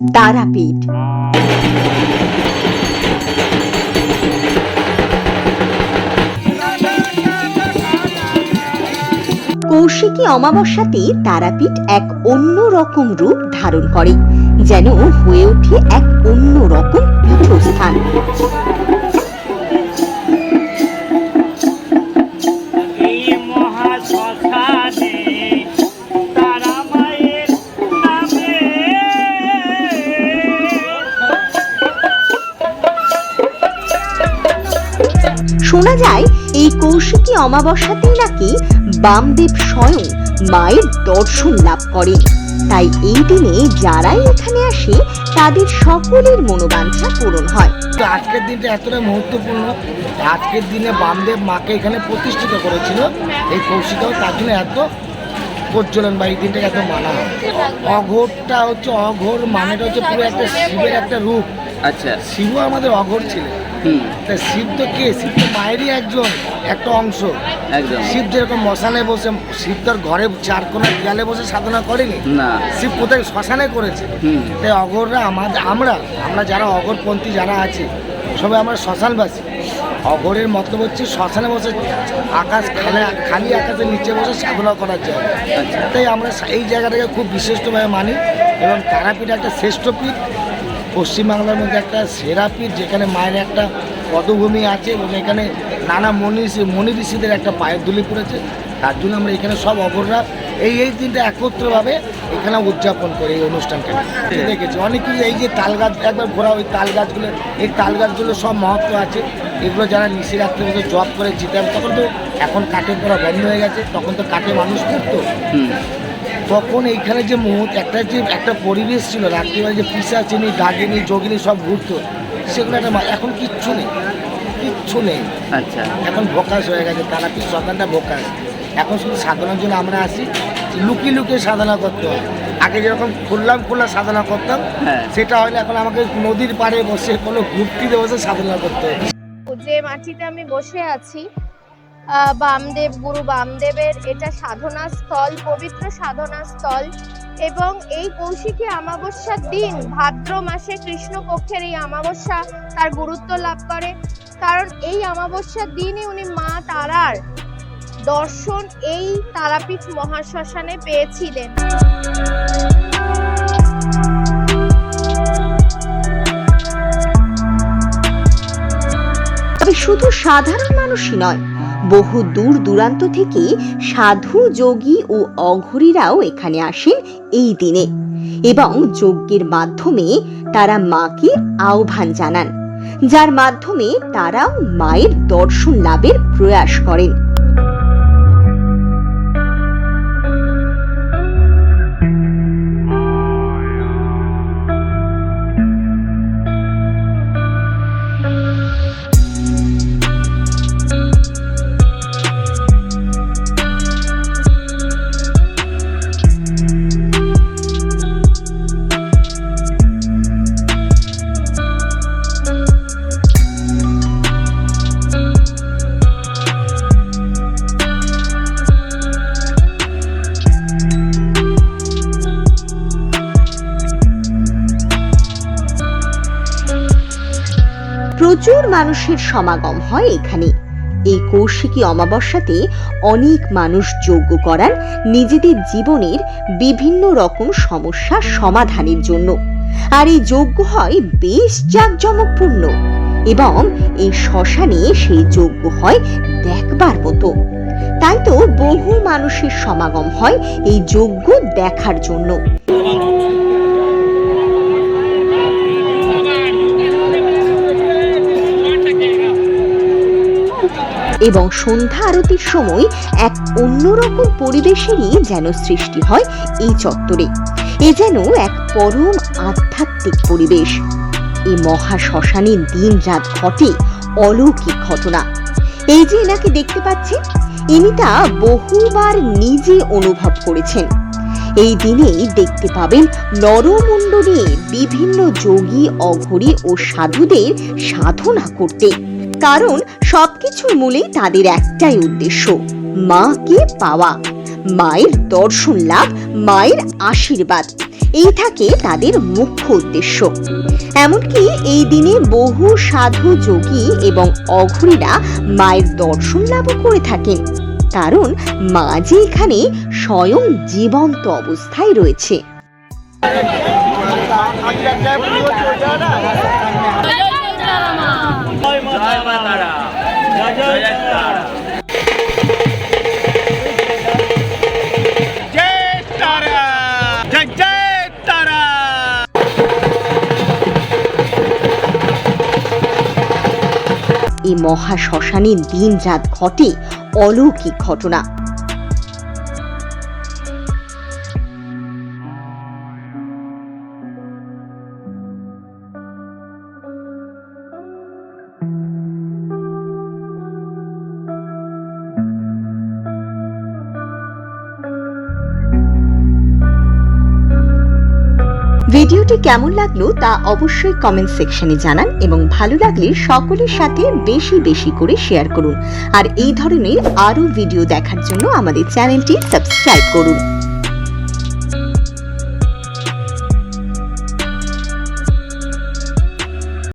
তারাপীঠ। কৌশিকী অমাবস্যাতে তারাপীঠ এক অন্য রকম রূপ ধারণ করে, যেন হয়ে ওঠে এক অন্য রকম পীঠস্থান। শোনা যায় এই কৌশিকী অমাবস্যাতেই নাকি বামদেব স্বয়ং মায়ের দর্শন লাভ করে। তাই এই দিনে যারাই এখানে আসে তাদের সকলের মনোবাঞ্ছা পূরণ হয়। আজকের দিনটা এতটা মুহূর্তপূর্ণ আজকের দিনে বামদেব মাকে এখানে প্রতিষ্ঠিত করেছিল। এই কৌশিকাও তার জন্য এত প্রজ্বলন বা এই দিনটাকে এত মানা হয়। অঘোরটা হচ্ছে অঘোর মানেটা হচ্ছে পুরো একটা শিবের একটা রূপ। আচ্ছা। শিবও আমাদের অঘোর ছিলেন। তা শিব তো কে? শিব তো মায়েরই একজন একটা অংশ। একদম। শিব যেরকম মশানে বসে শিব তোর ঘরে চার কোনা দেয়ালে বসে সাধনা করেনি না। শিব কোথায়? শ্মশানে করেছে। তাই অঘররা আমাদের আমরা আমরা যারা অঘরপন্থী যারা আছি সবাই আমরা শ্মশানবাসী। অঘরের মতলব হচ্ছে শ্মশানে বসে আকাশ খালি খালি আকাশের নিচে বসে সাধনা করার জায়গা আচ্ছা। তাই আমরা এই জায়গাটাকে খুব বিশিষ্টভাবে মানি এবং তারাপীঠ একটা শ্রেষ্ঠ পীঠ। পশ্চিমবাংলার মধ্যে একটা সেরা পীঠ যেখানে মায়ের একটা পদভূমি আছে এবং এখানে নানা মনি মনি ঋষিদের একটা পায়ের দুলি পড়েছে। তার জন্য আমরা এখানে সব অপররা এই এই দিনটা একত্রভাবে এখানে উদযাপন করি এই অনুষ্ঠানটা দেখেছি অনেক কিছু এই যে তাল গাছ একবার ঘোরা ওই তাল গাছগুলো এই তাল গাছগুলো সব মহত্ব আছে। এগুলো যারা নিশিরাত্রে মধ্যে জব করে যেতাম তখন তো এখন কাঠে করা বন্ধ হয়ে গেছে তখন তো কাঠে মানুষ করতো তখন এইখানে যে মুহূর্ত একটা যে একটা পরিবেশ ছিল রাত্রিবেলা যে পিসা চিনি ডাকিনি যোগিনী সব ঘুরতো সেগুলো একটা এখন কিচ্ছু নেই কিচ্ছু নেই। আচ্ছা। এখন ভোকাস হয়ে গেছে তারা তারাপীঠ সরকারটা ভোকাস। এখন শুধু সাধনার জন্য আমরা আসি লুকিয়ে লুকিয়ে সাধনা করতে হয়। আগে যেরকম খুললাম খুললাম সাধনা করতাম হ্যাঁ। সেটা হলে এখন আমাকে নদীর পাড়ে বসে কোনো ঘুরতিতে বসে সাধনা করতে হয়। যে মাটিতে আমি বসে আছি বামদেব, গুরু বামদেবের এটা সাধনা স্থল, পবিত্র সাধনা স্থল। এবং এই কৌশিকী অমাবস্যার দিন ভাদ্র মাসে কৃষ্ণপক্ষের এই অমাবস্যা তার গুরুত্ব লাভ করে। কারণ এই অমাবস্যার দিনই উনি মা তারার দর্শন এই তারাপীঠ মহাশ্মশানে পেয়েছিলেন। শুধু সাধারণ মানুষই নয় বহু দূর দূরান্ত থেকে সাধু, যোগী ও অঘরীরাও এখানে আসেন এই দিনে এবং যজ্ঞের মাধ্যমে তারা মাকে আহ্বান জানান, যার মাধ্যমে তারাও মায়ের দর্শন লাভের প্রয়াস করেন। প্রচুর মানুষের সমাগম হয় এখানে। এই কৌশিকী অমাবস্যাতে অনেক মানুষ যজ্ঞ করার নিজেদের জীবনের বিভিন্ন রকম সমস্যা সমাধানের জন্য। আর এই যজ্ঞ হয় বেশ জাঁকজমকপূর্ণ এবং এই শ্মশানে সেই যজ্ঞ হয় দেখবার মতো। তাই তো বহু মানুষের সমাগম হয় এই যজ্ঞ দেখার জন্য। এবং সন্ধ্যা আরতির সময় এক অন্যরকম পরিবেশেরই যেন সৃষ্টি হয় এই চত্বরে। এ যেন এক পরম আধ্যাত্মিক পরিবেশ। এই মহা শ্মশানে দিন রাত ঘটে অলৌকিক ঘটনা। এই যে এনাকে দেখতে পাচ্ছেন, ইনি তা বহুবার নিজে অনুভব করেছেন। এই দিনেই দেখতে পাবেন নরমণ্ডলে বিভিন্ন যোগী, অঘরী ও সাধুদের সাধনা করতে। কারণ সবকিছুর মূলেই তাদের একটাই উদ্দেশ্য, মাকে পাওয়া। মায়ের দর্শন লাভ, মায়ের আশীর্বাদ। এই থাকে তাদের মুখ্য উদ্দেশ্য। এমনকি এই দিনে বহু সাধু যোগী এবং অঘরীরা মায়ের দর্শন লাভও করে থাকেন। কারণ মা যে এখানে স্বয়ং জীবন্ত অবস্থায় রয়েছে। এই মহা শ্মশানে দিন রাত ঘটে অলৌকিক ঘটনা। ভিডিওটি কেমন লাগল তা অবশ্যই কমেন্ট সেকশনে জানান এবং ভালো লাগলে সকলের সাথে বেশি বেশি করে শেয়ার করুন। আর এই ধরনের আরও ভিডিও দেখার জন্য আমাদের চ্যানেলটি সাবস্ক্রাইব করুন।